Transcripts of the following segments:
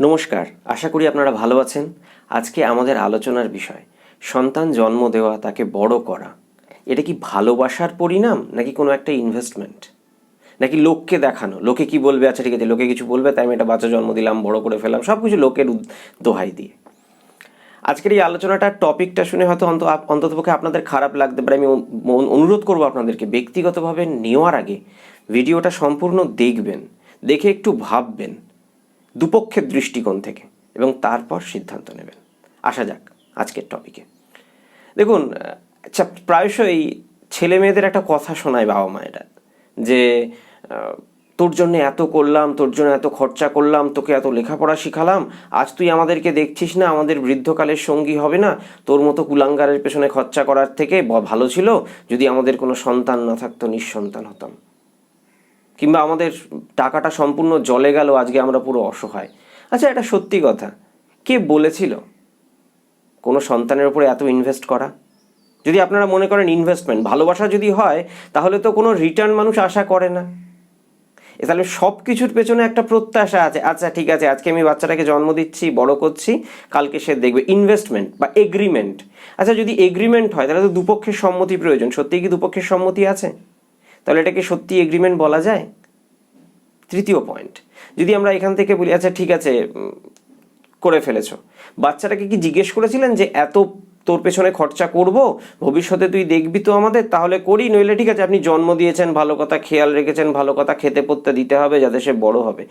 নমস্কার, আশা করি আপনারা ভালো আছেন। আজকে আমাদের আলোচনার বিষয়, সন্তান জন্ম দেওয়া তাকে বড় করা। এটা কি ভালোবাসার পরিণাম, নাকি কোনো একটা ইনভেস্টমেন্ট নাকি লোককে দেখানো? লোকে কি বলবে আচ্ছা ঠিক আছে, লোকে কিছু বলবে, তাই আমি একটা বাচ্চা জন্ম দিলাম, বড় করে ফেলাম সব কিছু লোকের দোহাই দিয়ে। আজকের এই আলোচনাটার টপিকটা শুনে হয়তো অন্ত অন্ততপক্ষে আপনাদের খারাপ লাগতে পারে। আমি অনু- অনু- অনুরোধ করব আপনাদেরকে, ব্যক্তিগতভাবে নেওয়ার আগে, ভিডিওটা সম্পূর্ণ দেখবেন। দেখে একটু ভাববেন। দুপক্ষের দৃষ্টিকোণ থেকে এবং তারপর সিদ্ধান্ত নেবেন। আসা যাক আজকের টপিকে দেখুন আচ্ছা প্রায়শই ছেলে মেয়েদের একটা কথা শোনায় বাবা মায়েরা যে তোর জন্য এত করলাম, তোর জন্য এত খরচা করলাম, তোকে এত লেখাপড়া শিখালাম, আজ তুই আমাদেরকে দেখছিস না, আমাদের বৃদ্ধকালের সঙ্গী হবে না, তোর মতো কুলাঙ্গারের পেছনে খরচা করার থেকে ভালো ছিল, যদি আমাদের কোনো সন্তান না থাকতো, নিঃসন্তান হতাম। কিংবা আমাদের টাকাটা সম্পূর্ণ জলে গেল, আজকে আমরা পুরো অসহায়। আচ্ছা এটা সত্যি কথা। কে বলেছিল কোনো সন্তানের উপরে এত ইনভেস্ট করা? যদি আপনারা মনে করেন ইনভেস্টমেন্ট ভালোবাসা যদি হয়, তাহলে তো কোনো রিটার্ন মানুষ আশা করে না। এ তাহলে সব কিছুর পেছনে একটা প্রত্যাশা আছে। আচ্ছা ঠিক আছে, আজকে আমি বাচ্চাটাকে জন্ম দিচ্ছি, বড় করছি, কালকে সে দেখবে ইনভেস্টমেন্ট বা এগ্রিমেন্ট আচ্ছা যদি এগ্রিমেন্ট হয়, তাহলে তো দুপক্ষের সম্মতি প্রয়োজন। সত্যিই কি দুপক্ষের সম্মতি আছে? তাহলে এটাকে সত্যি এগ্রিমেন্ট বলা যায়? তৃতীয় পয়েন্ট যদি আমরা এখান থেকে বলি আচ্ছা ঠিক আছে করে ফেলেছ। বাচ্চাটাকে কি জিজ্ঞেস করেছিলেন যে এত তোর পেছনে খরচা করব, ভবিষ্যতে তুই দেখবি তো আমাদের, তাহলে করি, নইলে ঠিক আছে, আপনি জন্ম দিয়েছেন, ভালো কথা খেয়াল রেখেছেন, ভালো কথা খেতে পড়তে দিতে হবে যাতে সে বড় হবে।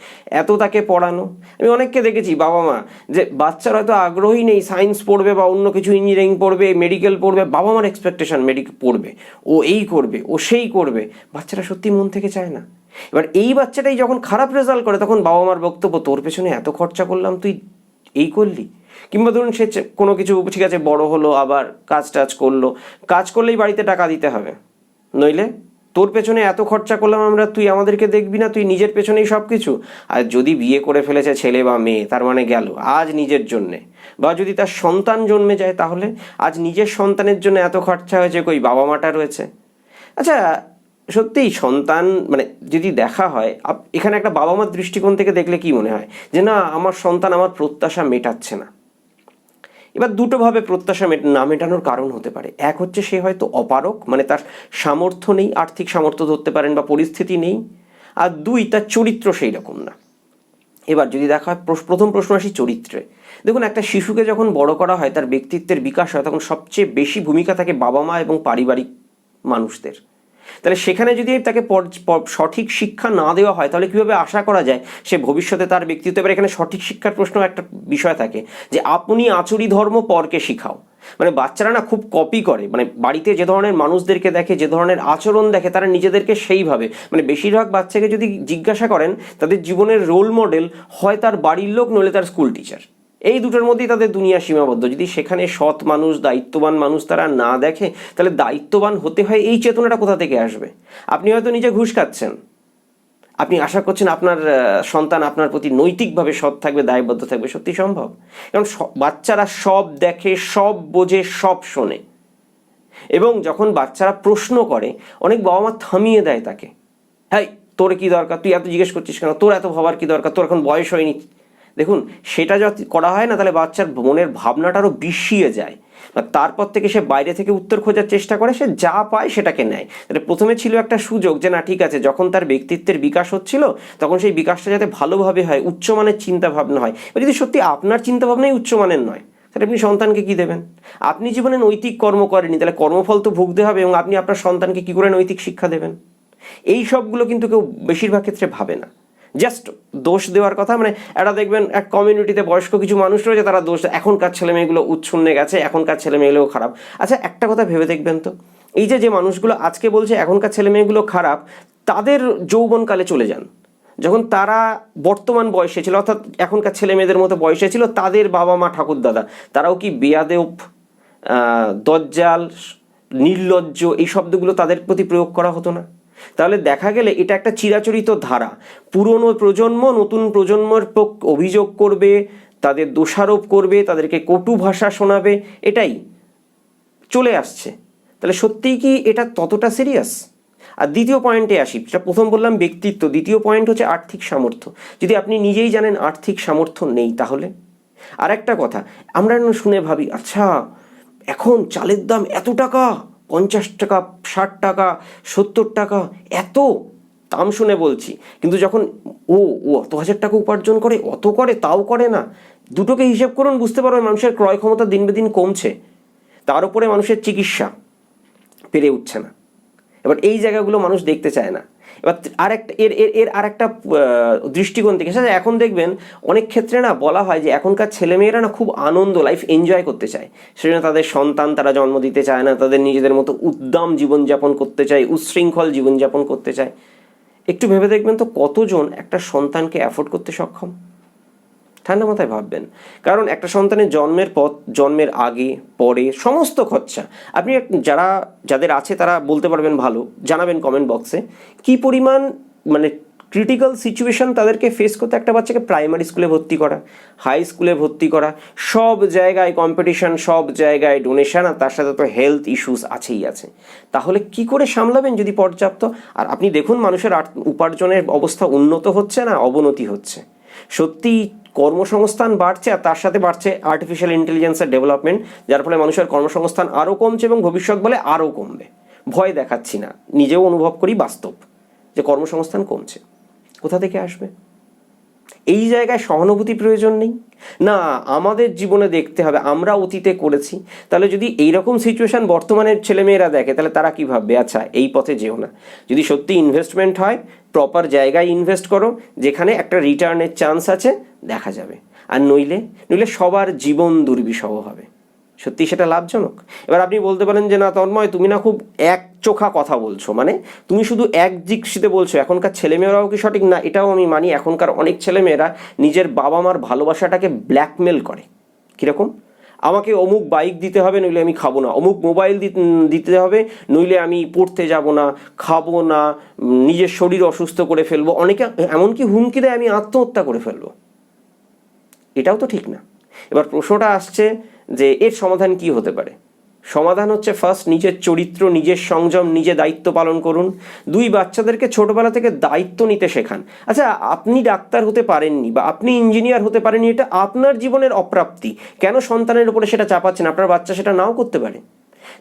এত তাকে পড়ানো। আমি অনেককে দেখেছি, বাবা মা, যে বাচ্চার হয়তো আগ্রহী নেই, সায়েন্স পড়বে বা অন্য কিছু ইঞ্জিনিয়ারিং পড়বে মেডিকেল পড়বে, বাবা মার এক্সপেকটেশন মেডিকেল পড়বে, ও এই করবে, ও সেই করবে। বাচ্চারা সত্যি মন থেকে চায় না। এবার এই বাচ্চাটাই যখন খারাপ রেজাল্ট করে, তখন বাবা মার বক্তব্য, তোর পেছনে এত খরচা করলাম, তুই এই করলি? কিংবা ধরুন সে কোনো কিছু, ঠিক আছে, বড় হলো, আবার কাজ টাজ করল, কাজ করলেই বাড়িতে টাকা দিতে হবে। নইলে তোর পেছনে এত খরচা করলাম আমরা, তুই আমাদেরকে দেখবি না, তুই নিজের পেছনেই সব কিছু আর যদি বিয়ে করে ফেলেছে ছেলে বা মেয়ে, তার মানে গেল, আজ নিজের জন্যে। বা যদি তার সন্তান জন্মে যায় তাহলে, আজ নিজের সন্তানের জন্য এত খরচা হয়েছে কই, বাবা মাটা রয়েছে। আচ্ছা সত্যিই সন্তান মানে যদি দেখা হয় এখানে একটা বাবা মার দৃষ্টিকোণ থেকে দেখলে কি মনে হয়? যে না, আমার সন্তান আমার প্রত্যাশা মেটাচ্ছে না। এবার দুটোভাবে প্রত্যাশা মেট- না মেটানোর কারণ হতে পারে। এক হচ্ছে সে হয়তো অপারক মানে তার সামর্থ্য নেই, আর্থিক সামর্থ্য ধরতে পারেন বা পরিস্থিতি নেই। আর দুই, তার চরিত্র সেই রকম না। এবার যদি দেখা হয় প্রথম প্রশ্ন আসি চরিত্রে। দেখুন, একটা শিশুকে যখন বড় করা হয়, তার ব্যক্তিত্বের বিকাশ হয়, তখন সবচেয়ে বেশি ভূমিকা থাকে বাবা মা এবং পারিবারিক মানুষদের। তাহলে সেখানে যদি তাকে সঠিক শিক্ষা না দেওয়া হয়, তাহলে কীভাবে আশা করা যায় সে ভবিষ্যতে তার ব্যক্তিত্ব? এবার এখানে সঠিক শিক্ষার প্রশ্ন একটা বিষয় থাকে, যে আপনি আচুরি ধর্ম পরকে শিখাও। মানে বাচ্চারা না খুব কপি করে মানে বাড়িতে যে ধরনের মানুষদেরকে দেখে, যে ধরনের আচরণ দেখে, তারা নিজেদেরকে সেইভাবে। মানে বেশিরভাগ বাচ্চাকে যদি জিজ্ঞাসা করেন, তাদের জীবনের রোল মডেল হয় তার বাড়ির লোক, নইলে তার স্কুল টিচার এই দুটোর মধ্যেই তাদের দুনিয়া সীমাবদ্ধ। যদি সেখানে সৎ মানুষ, দায়িত্ববান মানুষ তারা না দেখে, তাহলে দায়িত্ববান হতে হয় এই চেতনাটা কোথা থেকে আসবে? আপনি হয়তো নিজে ঘুষ খাচ্ছেন। আপনি আশা করছেন আপনার সন্তান আপনার প্রতি নৈতিকভাবে সৎ থাকবে, দায়বদ্ধ থাকবে। সত্যি সম্ভব। কারণ বাচ্চারা সব দেখে, সব বোঝে, সব শোনে। এবং যখন বাচ্চারা প্রশ্ন করে, অনেক বাবা মা থামিয়ে দেয় তাকে। হ্যাঁ তোর কি দরকার? তুই এত জিজ্ঞেস করছিস কেন? তোর এত ভাবার কি দরকার? তোর এখন বয়স হয়নি। দেখুন, সেটা যদি করা হয় না, তাহলে বাচ্চার মনের ভাবনাটা আরও বিষিয়ে যায়। তারপর থেকে সে বাইরে থেকে উত্তর খোঁজার চেষ্টা করে, সে যা পায় সেটাকে নেয়। তাহলে প্রথমে ছিল একটা সুযোগ যে, না, ঠিক আছে। যখন তার ব্যক্তিত্বের বিকাশ হচ্ছিল, তখন সেই বিকাশটা যাতে ভালোভাবে হয় উচ্চমানের চিন্তা ভাবনা হয়। এবার যদি সত্যি আপনার চিন্তাভাবনাই উচ্চমানের নয়, তাহলে আপনি সন্তানকে কি দেবেন? আপনি জীবনে নৈতিক কর্ম করেনি তাহলে কর্মফল তো ভুগতে হবে এবং আপনি আপনার সন্তানকে কি করে নৈতিক শিক্ষা দেবেন? এই সবগুলো কিন্তু কেউ বেশিরভাগ ক্ষেত্রে ভাবে না। জাস্ট দোষ দেওয়ার কথা মানে একটা দেখবেন, এক কমিউনিটিতে বয়স্ক কিছু মানুষ রয়েছে, তারা দোষ এখনকার ছেলে মেয়েগুলো উচ্ছন্নে গেছে, এখনকার ছেলে মেয়েগুলো খারাপ। আচ্ছা একটা কথা ভেবে দেখবেন তো, এই যে যে মানুষগুলো আজকে বলছে এখনকার ছেলে মেয়েগুলো খারাপ, তাদের যৌবনকালে চলে যান। যখন তারা বর্তমান বয়সে ছিল, অর্থাৎ এখনকার ছেলে মেয়েদের মতো বয়সে ছিল, তাদের বাবা মা ঠাকুর দাদা তারাও কি বেয়াদেব দজ্জাল, নির্লজ্জ, এই শব্দগুলো তাদের প্রতি প্রয়োগ করা হতো না? তাহলে দেখা গেলে এটা একটা চিরাচরিত ধারা। পুরনো প্রজন্ম নতুন প্রজন্মের অভিযোগ করবে, তাদের দোষারোপ করবে, তাদেরকে কটু ভাষা শোনাবে, এটাই চলে আসছে। তাহলে সত্যিই কি এটা ততটা সিরিয়াস আর দ্বিতীয় পয়েন্টে আসি, যেটা প্রথম বললাম ব্যক্তিত্ব। দ্বিতীয় পয়েন্ট হচ্ছে আর্থিক সামর্থ্য। যদি আপনি নিজেই জানেন আর্থিক সামর্থ্য নেই তাহলে? আর একটা কথা, আমরা শুনে ভাবি আচ্ছা এখন চালের দাম এত টাকা? পঞ্চাশ টাকা, ষাট টাকা, সত্তর টাকা, এত দাম শুনে বলছি। কিন্তু যখন ও ও অত হাজার টাকা উপার্জন করে, অত করে, তাও করে না। দুটোকে হিসেব করুন, বুঝতে পারবেন মানুষের ক্রয় ক্ষমতা দিন বে দিন কমছে। তার উপরে মানুষের চিকিৎসা পেরে উঠছে না। এবার এই জায়গাগুলো মানুষ দেখতে চায় না। এবার আরেকটা এর এর এর আরেকটা দৃষ্টিকোণ থেকে সেটা এখন দেখবেন অনেক ক্ষেত্রে না বলা হয় যে এখনকার ছেলেমেয়েরা না খুব আনন্দ লাইফ এনজয় করতে চায়। সেজন্য তাদের সন্তান তারা জন্ম দিতে চায় না, তাদের নিজেদের মতো উদ্দাম জীবনযাপন করতে চায়, উচ্ছৃঙ্খল জীবনযাপন করতে চায়। একটু ভেবে দেখবেন তো কতজন একটা সন্তানকে অ্যাফোর্ড করতে সক্ষম? ঠান্ডা মাথায় ভাববেন। কারণ একটা সন্তানের জন্মের পথ, জন্মের আগে, পরে সমস্ত খরচা। আপনি যারা, যাদের আছে তারা বলতে পারবেন ভালো। জানাবেন কমেন্ট বক্সে কি পরিমাণ মানে ক্রিটিক্যাল সিচুয়েশন তাদেরকে ফেস করতে একটা বাচ্চাকে প্রাইমারি স্কুলে ভর্তি করা হাই স্কুলে ভর্তি করা, সব জায়গায় কম্পিটিশন সব জায়গায় ডোনেশন আর তার সাথে তো হেলথ ইস্যুস আছেই আছে। তাহলে কি করে সামলাবেন যদি পর্যাপ্ত? আর আপনি দেখুন মানুষের উপার্জনের অবস্থা উন্নত হচ্ছে না অবনতি হচ্ছে। সত্যি কর্মসংস্থান বাড়ছে আর তার সাথে বাড়ছে আর্টিফিশিয়াল ইন্টেলিজেন্সের ডেভেলপমেন্ট যার ফলে মানুষের কর্মসংস্থান আরও কমছে এবং ভবিষ্যৎ বলে আরও কমবে। ভয় দেখাচ্ছি না, নিজেও অনুভব করি বাস্তব যে কর্মসংস্থান কমছে। কোথা থেকে আসবে? এই জায়গায় সহানুভূতি প্রয়োজন নেই? না, আমাদের জীবনে দেখতে হবে, আমরা অতীতে করেছি। তাহলে যদি এইরকম সিচুয়েশন বর্তমানের ছেলেমেয়েরা দেখে, তাহলে তারা কী ভাববে? আচ্ছা এই পথে যেও না। যদি সত্যি ইনভেস্টমেন্ট হয় প্রপার জায়গায় ইনভেস্ট করো, যেখানে একটা রিটার্নের চান্স আছে, দেখা যাবে। আর নইলে নইলে সবার জীবন দুর্বিষহ হবে। সত্যি সেটা লাভজনক? এবার আপনি বলতে পারেন যে, না, তন্ময়, তুমি না খুব এক চোখা কথা বলছো। মানে তুমি শুধু এক দিকশিতে বলছো, এখনকার ছেলেমেয়েরাও কি সঠিক? না, এটাও আমি মানি, এখনকার অনেক ছেলেমেয়েরা নিজের বাবা মার ভালোবাসাটাকে ব্ল্যাকমেল করে। কীরকম? আমাকে অমুক বাইক দিতে হবে, নইলে আমি খাব না। অমুক মোবাইল দিতে হবে, নইলে আমি পড়তে যাব না, খাব না, নিজের শরীর অসুস্থ করে ফেলব। অনেকে এমনকি হুমকি দেয়, আমি আত্মহত্যা করে ফেলব। এটাও তো ঠিক না। এবার প্রশ্নটা আসছে যে এর সমাধান কি হতে পারে? সমাধান হচ্ছে ফার্স্ট নিজের চরিত্র, নিজের সংযম নিজে দায়িত্ব পালন করুন। দুই বাচ্চাদেরকে ছোটবেলা থেকে দায়িত্ব নিতে শেখান। আচ্ছা আপনি ডাক্তার হতে পারেননি বা আপনি ইঞ্জিনিয়ার হতে পারেননি, এটা আপনার জীবনের অপ্রাপ্তি। কেন সন্তানের উপরে সেটা চাপাচ্ছেন? আপনার বাচ্চা সেটা নাও করতে পারে।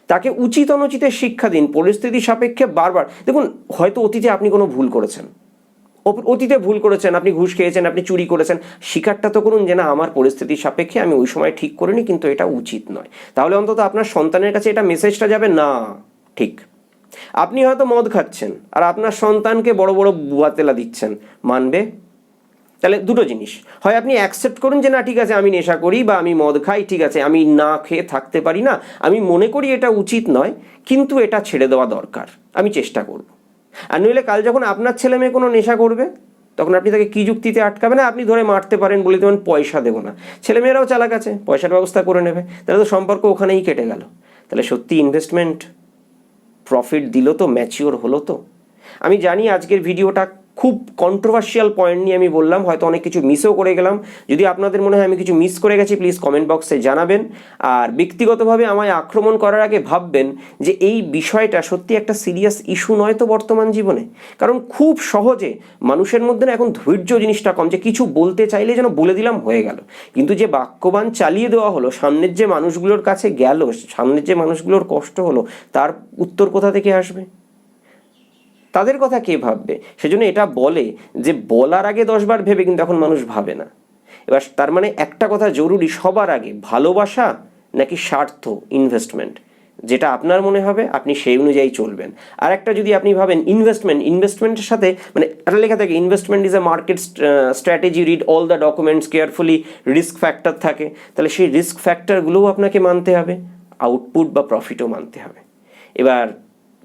তাকে উচিত অনুচিতের শিক্ষা দিন। পরিস্থিতি সাপেক্ষে বারবার দেখুন, হয়তো অতীতে আপনি কোনো ভুল করেছেন। অতীতে ভুল করেছেন, আপনি ঘুষ খেয়েছেন, আপনি চুরি করেছেন। শিকারটা তো করুন যে না, আমার পরিস্থিতির সাপেক্ষে আমি ওই সময় ঠিক করিনি, কিন্তু এটা উচিত নয়। তাহলে অন্তত আপনার সন্তানের কাছে এটা মেসেজটা যাবে? না, ঠিক। আপনি হয়তো মদ খাচ্ছেন, আর আপনার সন্তানকে বড় বড় বুয়া তেলা দিচ্ছেন। মানবে? তাহলে দুটো জিনিস। হয় আপনি অ্যাকসেপ্ট করুন যে না, ঠিক আছে, আমি নেশা করি বা আমি মদ খাই, ঠিক আছে, আমি না খেয়ে থাকতে পারি না, আমি মনে করি এটা উচিত নয়, কিন্তু এটা ছেড়ে দেওয়া দরকার। আমি চেষ্টা করব। আর নইলে কাল যখন আপনার ছেলে মেয়ে কোনো নেশা করবে, তখন আপনি তাকে কী যুক্তিতে আটকাবেন? না, আপনি ধরে মারতে পারেন বলে দেবেন পয়সা দেবো না। ছেলেমেয়েরাও চালাক আছে, পয়সার ব্যবস্থা করে নেবে। তাহলে তো সম্পর্ক ওখানেই কেটে গেল। তাহলে সত্যি ইনভেস্টমেন্ট প্রফিট দিল তো ম্যাচিওর হলো তো? আমি জানি আজকের ভিডিওটা খুব কন্ট্রোভার্সিয়াল পয়েন্ট নিয়ে আমি বললাম, হয়তো অনেক কিছু মিসও করে গেলাম। যদি আপনাদের মনে হয় আমি কিছু মিস করে গেছি প্লিজ কমেন্ট বক্সে জানাবেন। আর ব্যক্তিগতভাবে আমায় আক্রমণ করার আগে ভাববেন যে এই বিষয়টা সত্যি একটা সিরিয়াস ইস্যু নয় তো বর্তমান জীবনে। কারণ খুব সহজে মানুষের মধ্যে না এখন ধৈর্য জিনিসটা কম যে কিছু বলতে চাইলে যেন বলে দিলাম হয়ে গেল। কিন্তু যে বাক্যবান চালিয়ে দেওয়া হলো, সামনের যে মানুষগুলোর কাছে গেল, সামনের যে মানুষগুলোর কষ্ট হলো, তার উত্তর কোথা থেকে আসবে? তাদের কথা কে ভাববে? সেজন্য এটা বলে যে, বলার আগে দশবার ভেবে কিন্তু এখন মানুষ ভাবে না। এবার তার মানে একটা কথা জরুরি সবার আগে, ভালোবাসা নাকি স্বার্থ ইনভেস্টমেন্ট যেটা আপনার মনে হবে, আপনি সেই অনুযায়ী চলবেন। আর একটা যদি আপনি ভাবেন ইনভেস্টমেন্ট ইনভেস্টমেন্টের সাথে মানে একটা লেখা থাকে investment is a market strategy read all the documents carefully risk factor থাকে। তাহলে সেই রিস্ক ফ্যাক্টরগুলোও আপনাকে মানতে হবে আউটপুট বা প্রফিটও মানতে হবে। এবার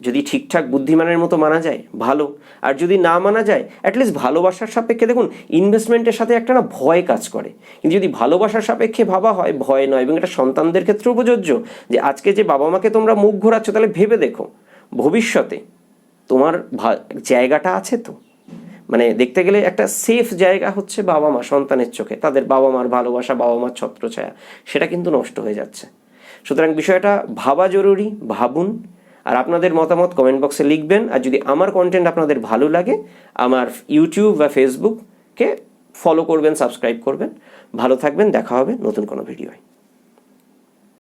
যদি ঠিকঠাক বুদ্ধিমানের মতো মানা যায়, ভালো। আর যদি না মানা যায় অ্যাটলিস্ট ভালোবাসার সাপেক্ষে দেখুন ইনভেস্টমেন্টের সাথে একটা না ভয় কাজ করে। কিন্তু যদি ভালোবাসার সাপেক্ষে ভাবা হয়, ভয় নয়, এবং এটা সন্তানদের ক্ষেত্রেও প্রযোজ্য যে আজকে যে বাবা মাকে তোমরা মুখ ঘোরাচ্ছ, তাহলে ভেবে দেখো, ভবিষ্যতে তোমার জায়গাটা আছে তো? মানে দেখতে গেলে একটা সেফ জায়গা হচ্ছে বাবা মা, সন্তানের চোখে। তাদের বাবা মার ভালোবাসা, বাবা মার ছত্রছায়া, সেটা কিন্তু নষ্ট হয়ে যাচ্ছে। সুতরাং বিষয়টা ভাবা জরুরি, ভাবুন। আর আপনাদের মতামত কমেন্ট বক্সে লিখবেন। আর যদি আমার কন্টেন্ট আপনাদের ভালো লাগে, আমার ইউটিউব বা ফেসবুককে ফলো করবেন সাবস্ক্রাইব করবেন। ভালো থাকবেন, দেখা হবে নতুন কোনো ভিডিওয়